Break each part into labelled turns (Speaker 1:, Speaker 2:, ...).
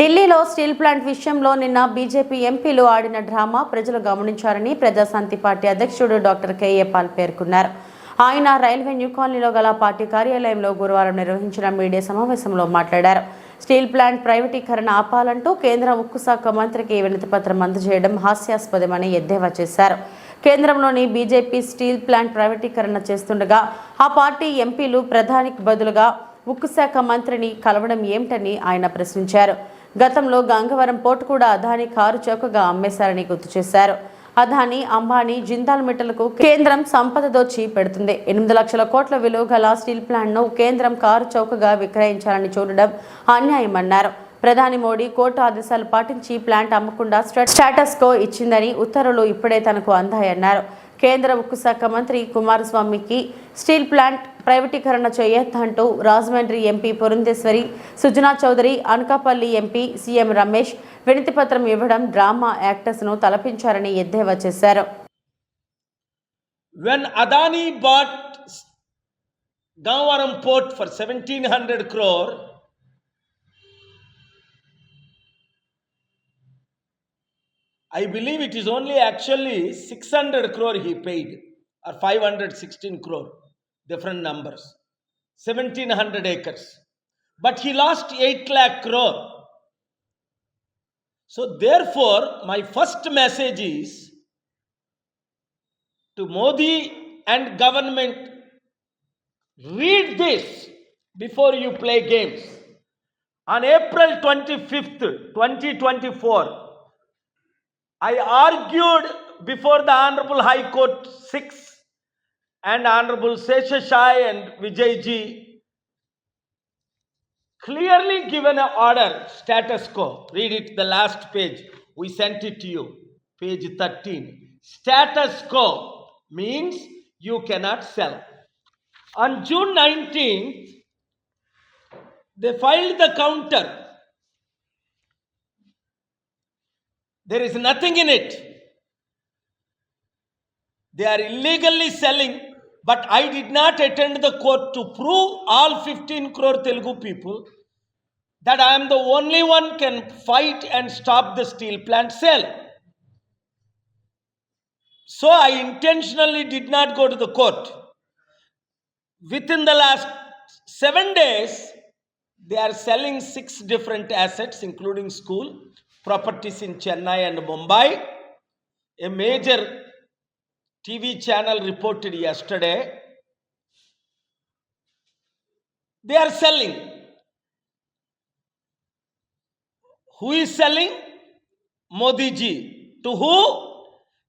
Speaker 1: ఢిల్లీలో steel plant విషయంలో నిన్న బీజేపీ ఎంపీలు ఆడిన డ్రామా ప్రజలు గమనించారని ప్రజాశాంతి పార్టీ అధ్యక్షుడు డాక్టర్ కేఏ పాల్ పేర్కొన్నారు. ఆయన రైల్వే న్యూ కాలనీలో గల పార్టీ కార్యాలయంలో గురువారం నిర్వహించిన మీడియా సమావేశంలో మాట్లాడారు. స్టీల్ ప్లాంట్ ప్రైవేటీకరణ ఆపాలంటూ కేంద్ర ఉక్కు శాఖ మంత్రికి వినతిపత్రం అందజేయడం హాస్యాస్పదమని ఎద్దేవా చేశారు. కేంద్రంలోని బీజేపీ స్టీల్ ప్లాంట్ ప్రైవేటీకరణ చేస్తుండగా ఆ పార్టీ ఎంపీలు ప్రధానికి బదులుగా ఉక్కు శాఖ మంత్రిని కలవడం ఏమిటని ఆయన ప్రశ్నించారు. గతంలో గంగవరం పోర్టు కూడా అదాని కారు చౌకగా అమ్మేశారని గుర్తు చేశారు. అదాని అంబానీ జిందాల్ మిట్టలకు కేంద్రం సంపద దోచి పెడుతుంది. ఎనిమిది లక్షల కోట్ల విలువ గల స్టీల్ ప్లాంట్ను కేంద్రం కారు చౌకగా విక్రయించాలని చూడడం అన్యాయమన్నారు. ప్రధాని మోడీ కోర్టు ఆదేశాలు పాటించి ప్లాంట్ అమ్మకుండా స్టేటస్ కో ఇచ్చిందని ఉత్తర్వులు ఇప్పుడే తనకు అందాయన్నారు. కేంద్ర ఉక్కు శాఖ మంత్రి కుమారస్వామికి స్టీల్ ప్లాంట్ ప్రైవేటీకరణ చేయొద్దంటూ Rajahmundry MP Purandeswari Sujana Chowdary Anakapalli MP CM Ramesh వినతిపత్రం ఇవ్వడం డ్రామా యాక్టర్స్ను తలపించారని ఎద్దేవా చేశారు.
Speaker 2: When Adani bought Gangavaram port for seventeen hundred crore I believe it is only actually six hundred crore he paid or five hundred sixteen crore different numbers. 1700 acres. But he lost 8 lakh crore. So, therefore, my first message is to Modi and government read this before you play games. On April 25th, 2024, I argued before the Honorable High Court 6 and Honorable Seshashai and Vijayji clearly given an order status quo. Read it the last page. We sent it to you page 13 status quo means you cannot sell. On june 19th they filed the counter. There is nothing in it. They are illegally selling but i did not attend the court to prove all 15 crore telugu people that i am the only one can fight and stop the steel plant sale. So i intentionally did not go to the court. Within the last 7 days they are selling six different assets including school properties in chennai and mumbai. A major TV channel reported yesterday. They are selling. Who is selling? Modi ji. To who?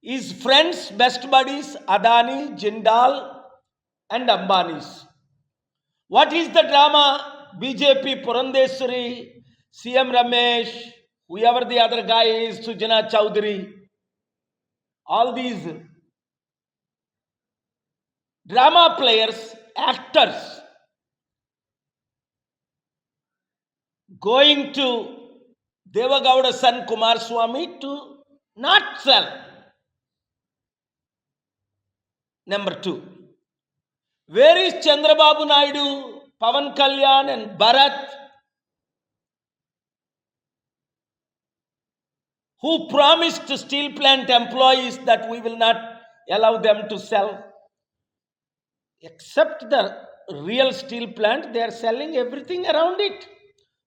Speaker 2: His friends, best buddies, Adani, Jindal, and Ambanis. What is the drama? BJP, Purandeswari, CM Ramesh, whoever the other guy is, Sujana Chowdhury, all these drama players, actors, going to Devagowda son Kumar Swami to not sell. Number two, where is Chandrababu Naidu, Pavan Kalyan, and Bharat? Who promised to steel plant employees that we will not allow them to sell? except the real steel plant, they are selling everything around it.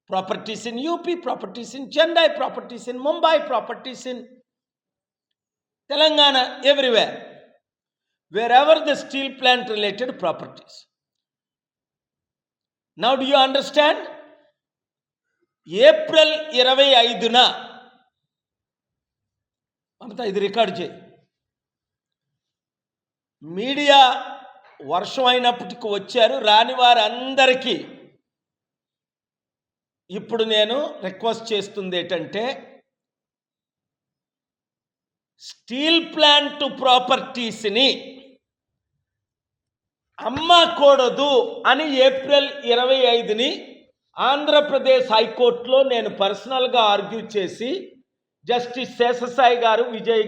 Speaker 2: Properties in UP, properties in Chennai, properties in Mumbai, properties in Telangana, everywhere. Wherever the steel plant related properties. Now, do you understand? April ఇరవై ఐదున మమతా ఇది record చేయి media వర్షం అయినప్పటికీ వచ్చారు రాని వారందరికీ. ఇప్పుడు నేను రిక్వెస్ట్ చేస్తుంది ఏంటంటే స్టీల్ ప్లాంట్ ప్రాపర్టీస్ని అమ్మకూడదు అని ఏప్రిల్ ఇరవై ఐదుని ఆంధ్రప్రదేశ్ హైకోర్టులో నేను పర్సనల్గా ఆర్గ్యూ చేసి జస్టిస్ శేషసాయి గారు విజయ్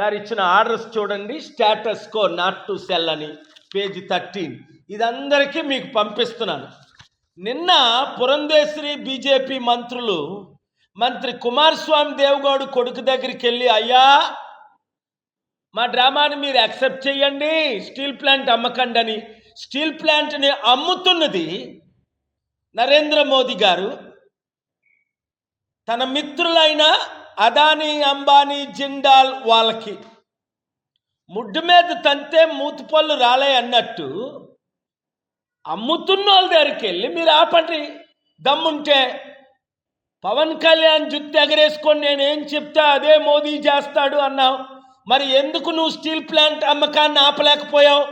Speaker 2: గారు ఇచ్చిన ఆర్డర్స్ చూడండి status quo not to sell అని. Page thirteen. ఇదందరికీ మీకు పంపిస్తున్నాను. నిన్న పురంధేశ్వరి బీజేపీ మంత్రులు మంత్రి కుమారస్వామి దేవగౌడు కొడుకు దగ్గరికి వెళ్ళి అయ్యా మా డ్రామాని మీరు యాక్సెప్ట్ చేయండి స్టీల్ ప్లాంట్ అమ్మకండి అని స్టీల్ ప్లాంట్ని అమ్ముతున్నది నరేంద్ర మోదీ గారు. తన మిత్రులైన అదానీ అంబానీ జిండాల్ వాళ్ళకి ముడ్డు మీద తంతే మూతిపళ్ళు రాలే అన్నట్టు అమ్ముతున్న వాళ్ళ దగ్గరికి వెళ్ళి మీరు ఆపండి. దమ్ముంటే పవన్ కళ్యాణ్ జుత్తు ఎగరేసుకొని నేనేం చెప్తే అదే మోదీ చేస్తాడు అన్నావు. మరి ఎందుకు నువ్వు స్టీల్ ప్లాంట్ అమ్మకాన్ని ఆపలేకపోయావు?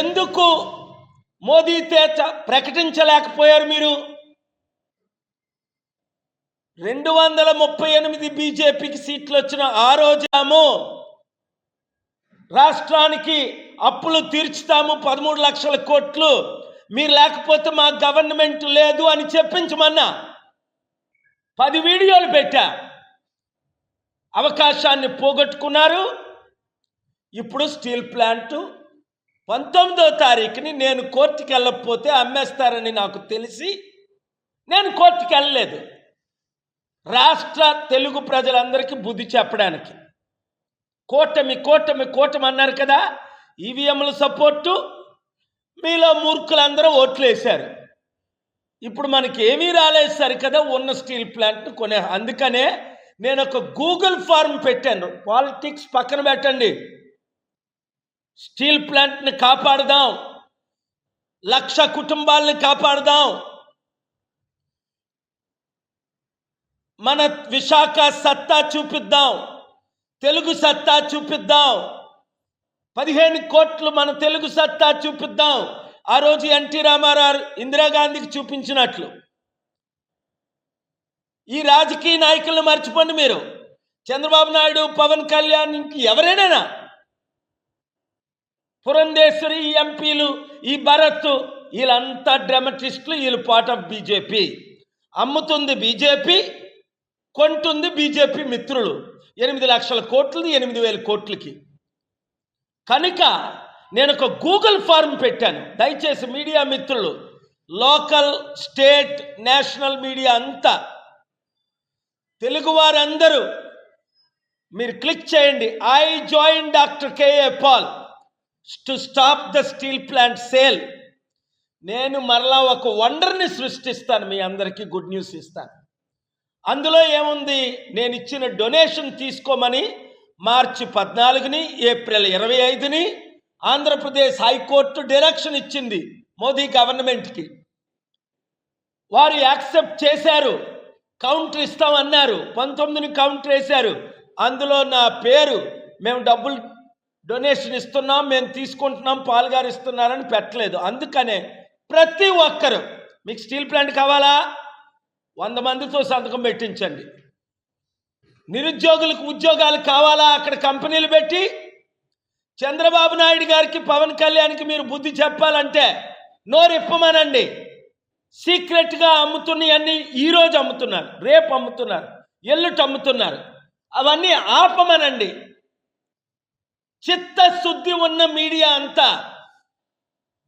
Speaker 2: ఎందుకు మోదీ తేచ ప్రకటించలేకపోయారు మీరు? రెండు వందల ముప్పై ఎనిమిది బీజేపీకి సీట్లు వచ్చిన ఆ రోజేమో రాష్ట్రానికి అప్పులు తీర్చుతాము పదమూడు లక్షల కోట్లు. మీరు లేకపోతే మా గవర్నమెంట్ లేదు అని చెప్పించమన్నా. పది వీడియోలు పెట్టా. అవకాశాన్ని పోగొట్టుకున్నారు. ఇప్పుడు స్టీల్ ప్లాంటు పంతొమ్మిదో తారీఖుని నేను కోర్టుకి వెళ్ళకపోతే అమ్మేస్తారని నాకు తెలిసి నేను కోర్టుకి వెళ్ళలేదు రాష్ట్ర తెలుగు ప్రజలందరికీ బుద్ధి చెప్పడానికి. కూటమి కూటమి కూటమి అన్నారు కదా ఈవీఎంల సపోర్టు మీలో మూర్ఖులందరూ ఓట్లు వేశారు. ఇప్పుడు మనకి ఏమీ రాలేదు సరికదా ఉన్న స్టీల్ ప్లాంట్ను కొనే. అందుకనే నేను ఒక గూగుల్ ఫార్మ్ పెట్టాను. పాలిటిక్స్ పక్కన పెట్టండి. స్టీల్ ప్లాంట్ని కాపాడదాం. లక్ష కుటుంబాలని కాపాడదాం. మన విశాఖ సత్తా చూపిద్దాం. తెలుగు సత్తా చూపిద్దాం. పదిహేను కోట్లు మన తెలుగు సత్తా చూపిద్దాం. ఆ రోజు ఎన్టీ రామారావు ఇందిరాగాంధీకి చూపించినట్లు. ఈ రాజకీయ నాయకులను మర్చిపోండి మీరు. చంద్రబాబు నాయుడు పవన్ కళ్యాణ్ ఇంక ఎవరైనా పురంధేశ్వరి ఈ ఎంపీలు ఈ భరత్ వీళ్ళంతా డ్రామటిస్టులు వీళ్ళు పార్ట్ ఆఫ్ బీజేపీ అమ్ముతుంది బీజేపీ కొంటుంది బీజేపీ మిత్రులు. ఎనిమిది లక్షల కోట్లది ఎనిమిది వేల కోట్లకి. కనుక నేను ఒక గూగుల్ ఫార్మ్ పెట్టాను. దయచేసి మీడియా మిత్రులు లోకల్ స్టేట్ నేషనల్ మీడియా అంతా తెలుగు వారందరూ మీరు క్లిక్ చేయండి. I join doctor KA Paul to stop the steel plant sale. నేను మరలా ఒక వండర్ని సృష్టిస్తాను. మీ అందరికీ గుడ్ న్యూస్ ఇస్తాను. అందులో ఏముంది? నేను ఇచ్చిన డొనేషన్ తీసుకోమని మార్చి పద్నాలుగుని ఏప్రిల్ ఇరవై ఐదుని ఆంధ్రప్రదేశ్ హైకోర్టు డైరెక్షన్ ఇచ్చింది మోదీ గవర్నమెంట్కి. వారు యాక్సెప్ట్ చేశారు. కౌంటర్ ఇస్తామన్నారు పంతొమ్మిదిని కౌంటర్ వేశారు. అందులో నా పేరు మేము డబ్బులు డొనేషన్ ఇస్తున్నాం మేము తీసుకుంటున్నాం పాలుగారు ఇస్తున్నారని పెట్టలేదు. అందుకనే ప్రతి ఒక్కరు మీకు స్టీల్ ప్లాంట్ కావాలా? వంద మందితో సంతకం పెట్టించండి. నిరుద్యోగులకు ఉద్యోగాలు కావాలా? అక్కడ కంపెనీలు పెట్టి చంద్రబాబు నాయుడు గారికి పవన్ కళ్యాణ్కి మీరు బుద్ధి చెప్పాలంటే నోరిప్పమనండి. సీక్రెట్గా అమ్ముతున్నాయన్నీ ఈరోజు అమ్ముతున్నారు రేపు అమ్ముతున్నారు ఎల్లుటి అమ్ముతున్నారు. అవన్నీ ఆపమనండి. చిత్తశుద్ధి ఉన్న మీడియా అంతా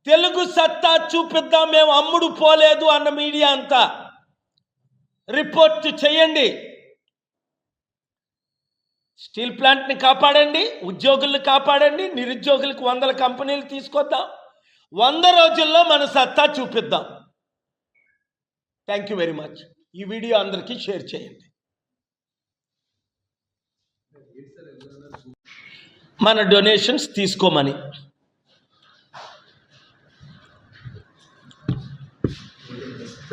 Speaker 2: తెలుగు సత్తా చూపిద్దాం మేము అమ్ముడు పోలేదు అన్న మీడియా అంతా. రిపోర్ట్ చేయండి. స్టీల్ ప్లాంట్ని కాపాడండి ఉద్యోగుల్ని కాపాడండి నిరుద్యోగులకు వందల కంపెనీలు తీసుకొద్దాం. వంద రోజుల్లో మన సత్తా చూపిద్దాం. థ్యాంక్ యూ వెరీ మచ్ ఈ వీడియో అందరికీ షేర్ చేయండి. మన డొనేషన్స్ తీసుకోమని
Speaker 3: సార్ ఏంటి సార్ ఇది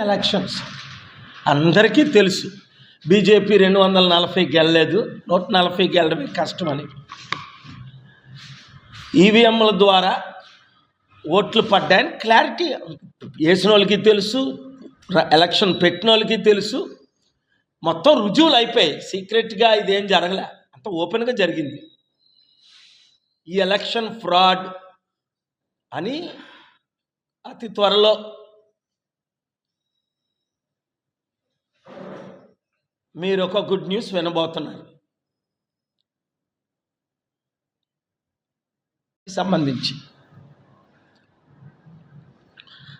Speaker 2: ఎలక్షన్స్. అందరికీ తెలుసు. బీజేపీ రెండు వందల నలభైకి వెళ్ళలేదు నూట నలభైకి వెళ్ళడమే కష్టమని. ఈవీఎంల ద్వారా ఓట్లు పడ్డాయని క్లారిటీ వేసిన వాళ్ళకి తెలుసు ఎలక్షన్ పెట్టిన వాళ్ళకి తెలుసు. మొత్తం రుజువులు అయిపోయాయి. సీక్రెట్గా ఇదేం జరగలే. అంత ఓపెన్గా జరిగింది. ఈ ఎలక్షన్ ఫ్రాడ్ అని అతి త్వరలో మీరు ఒక గుడ్ న్యూస్ వినబోతున్నారు. సంబంధించి.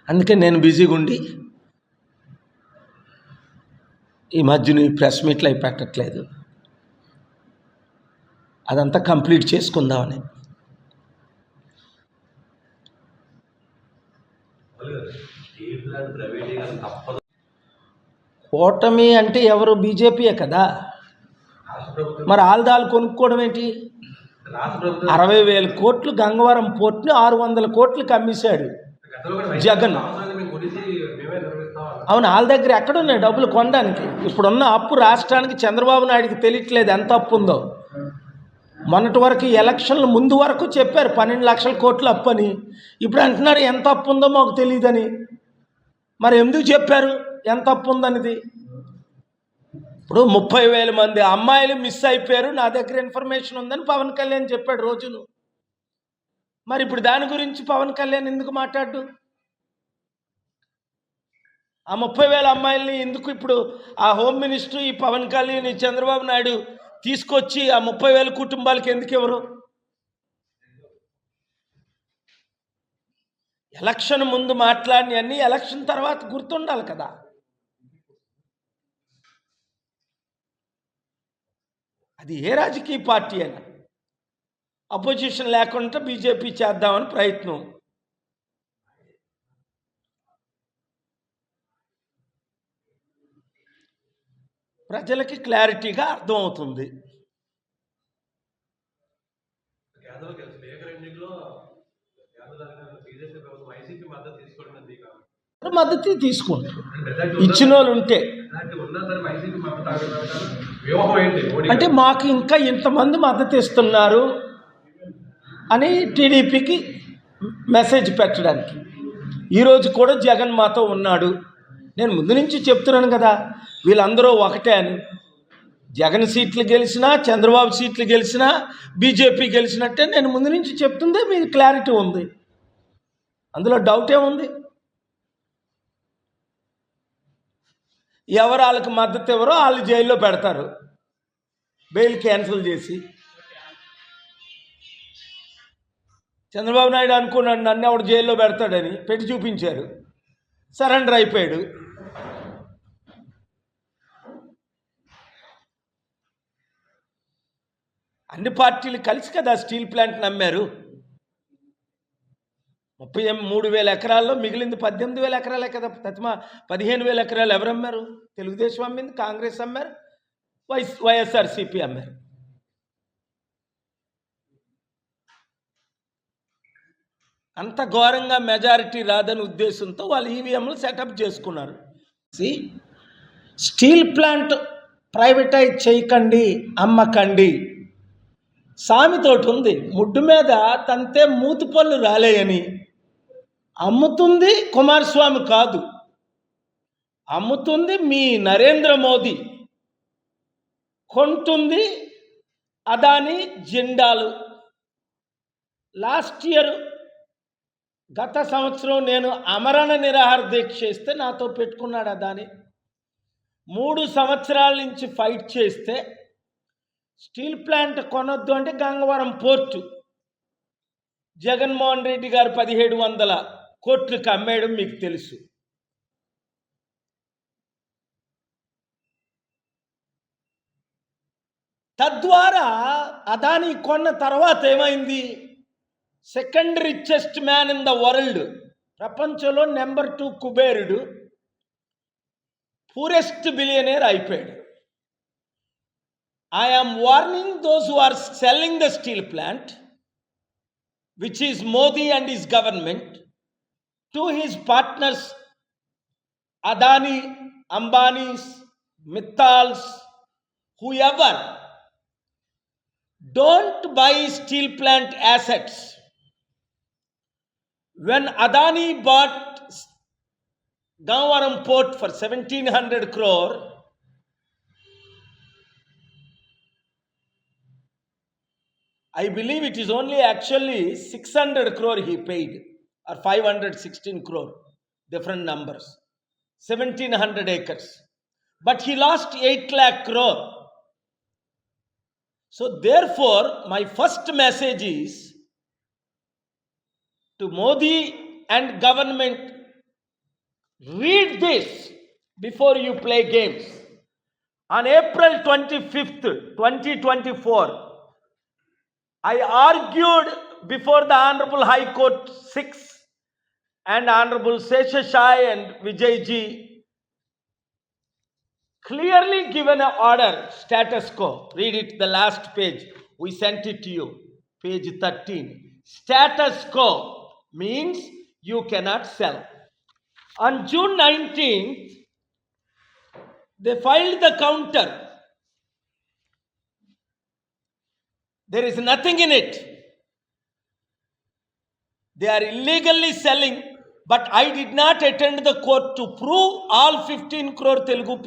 Speaker 2: అందుకే నేను బిజీగా ఉండి ఈ మధ్యన ఈ ప్రెస్ మీట్లు అయి పెట్టట్లేదు. అదంతా కంప్లీట్ చేసుకుందామని.
Speaker 3: ఏ
Speaker 2: కూటమి అంటే ఎవరు? బీజేపీయే కదా. మరి ఆల్దాలు కొనుక్కోవడం ఏంటి? అరవై వేల కోట్లు గంగవరం పోర్టుని ఆరు వందల కోట్లు అమ్మేశాడు జగన్. అవును వాళ్ళ దగ్గర ఎక్కడున్నాయి డబ్బులు కొనడానికి? ఇప్పుడున్న అప్పు రాష్ట్రానికి చంద్రబాబు నాయుడికి తెలియట్లేదు. ఎంత అప్పు ఉందో? మొన్నటి వరకు ఎలక్షన్ల ముందు వరకు చెప్పారు పన్నెండు లక్షల కోట్లు అప్పు అని. ఇప్పుడు అంటున్నారు ఎంత అప్పు ఉందో మాకు తెలియదని. మరి ఎందుకు చెప్పారు? ఎంత అప్పు ఉందనేది? ఇప్పుడు ముప్పై వేల మంది అమ్మాయిలు మిస్ అయిపోయారు నా దగ్గర ఇన్ఫర్మేషన్ ఉందని పవన్ కళ్యాణ్ చెప్పాడు రోజును. మరి ఇప్పుడు దాని గురించి పవన్ కళ్యాణ్ ఎందుకు మాట్లాడు ఆ ముప్పై వేల అమ్మాయిల్ని ఎందుకు ఇప్పుడు ఆ హోమ్ మినిస్టర్ ఈ పవన్ కళ్యాణ్ ఈ చంద్రబాబు నాయుడు తీసుకొచ్చి ఆ ముప్పై వేల కుటుంబాలకి ఎందుకు ఇవ్వరు? ఎలక్షన్ ముందు మాట్లాడినవన్నీ ఎలక్షన్ తర్వాత గుర్తుండాలి కదా. అది ఏ రాజకీయ పార్టీ అయినా. అపోజిషన్ లేకుండా బీజేపీ చేద్దామని ప్రయత్నం. ప్రజలకి క్లారిటీగా అర్థమవుతుంది
Speaker 3: కేంద్రంలో కలిసి స్పీకర్ ఎన్నికల్లో కేంద్ర అధికారులు బీజేపీ ప్రభుత్వం వైసీపీ మద్దతు తీసుకోవడం అది కాదు
Speaker 2: మద్దతు తీసుకుంటారు
Speaker 3: మెజారిటీ
Speaker 2: ఇచ్చిన వాళ్ళు ఉంటే. అంటే మాకు ఇంకా ఇంతమంది మద్దతు ఇస్తున్నారు అని టీడీపీకి మెసేజ్ పెట్టడానికి. ఈరోజు కూడా జగన్ మాతో ఉన్నాడు. నేను ముందు నుంచి చెప్తున్నాను కదా వీళ్ళందరూ ఒకటే అని. జగన్ సీట్లు గెలిచినా చంద్రబాబు సీట్లు గెలిచినా బీజేపీ గెలిచినట్టే నేను ముందు నుంచి చెప్తుందే మీకు క్లారిటీ ఉంది. అందులో డౌట్ ఏముంది ఎవరు వాళ్ళకి మద్దతు ఎవరో వాళ్ళు జైల్లో పెడతారు. బెయిల్ క్యాన్సిల్ చేసి. చంద్రబాబు నాయుడు అనుకున్నాడు నన్ను ఎవడు జైల్లో పెడతాడని పెట్టి చూపించారు. సరెండర్ అయిపోయాడు. అన్ని పార్టీలు కలిసి కదా స్టీల్ ప్లాంట్ నమ్మారు. ముప్పై మూడు వేల ఎకరాల్లో మిగిలింది పద్దెనిమిది వేల ఎకరాలే కదా. ప్రతిమ పదిహేను వేల ఎకరాలు ఎవరు అమ్మారు తెలుగుదేశం అమ్మింది కాంగ్రెస్ అమ్మారు వైస్ వైఎస్ఆర్సీపీ అమ్మారు. అంత ఘోరంగా మెజారిటీ రాదని ఉద్దేశంతో వాళ్ళు ఈవీఎంలు సెటప్ చేసుకున్నారు. See, స్టీల్ ప్లాంట్ ప్రైవేటైజ్ చేయకండి అమ్మకండి. సామెతోటి ఉంది ముడ్డు మీద తంతే మూతిపళ్ళు రాలేయని. అమ్ముతుంది కుమారస్వామి కాదు. అమ్ముతుంది మీ నరేంద్ర మోదీ. కొంటుంది అదాని జెండాలు. లాస్ట్ ఇయర్ గత సంవత్సరం నేను అమరణ నిరాహార దీక్ష చేస్తే నాతో పెట్టుకున్నాడు అదాని. మూడు సంవత్సరాల నుంచి ఫైట్ చేస్తే స్టీల్ ప్లాంట్ కొనొద్దు అంటే గంగవరం పోర్టు. జగన్మోహన్ రెడ్డి గారు పదిహేడు వందల కోట్లకు అమ్మేయడం మీకు తెలుసు. తద్వారా అదాని కొన్న తర్వాత ఏమైంది? Second richest man in the world ప్రపంచంలో నెంబర్ టూ కుబేరుడు పూరెస్ట్ బిలియనేర్ అయిపోయాడు. I am warning those who are selling the steel plant, which is Modi and his government, to his partners Adani, Ambanis, Mittals, whoever. Don't buy steel plant assets. When Adani bought Gangwaram port for 1700 crore, I believe it is only actually 600 crore he paid or 516 crore, different numbers. 1700 acres. But he lost 8 lakh crore. So, therefore, my first message is to Modi and government Read this before you play games. On April 25th, 2024, I argued before the Honorable High Court 6 and Honorable Seshashai and Vijayji clearly given an order, status quo. Read it, the last page. We sent it to you, page 13. Status quo means you cannot sell. On June 19th, they filed the counter. There is nothing in it. They are illegally selling, but I did not attend the court to prove all 15 crore Telugu people.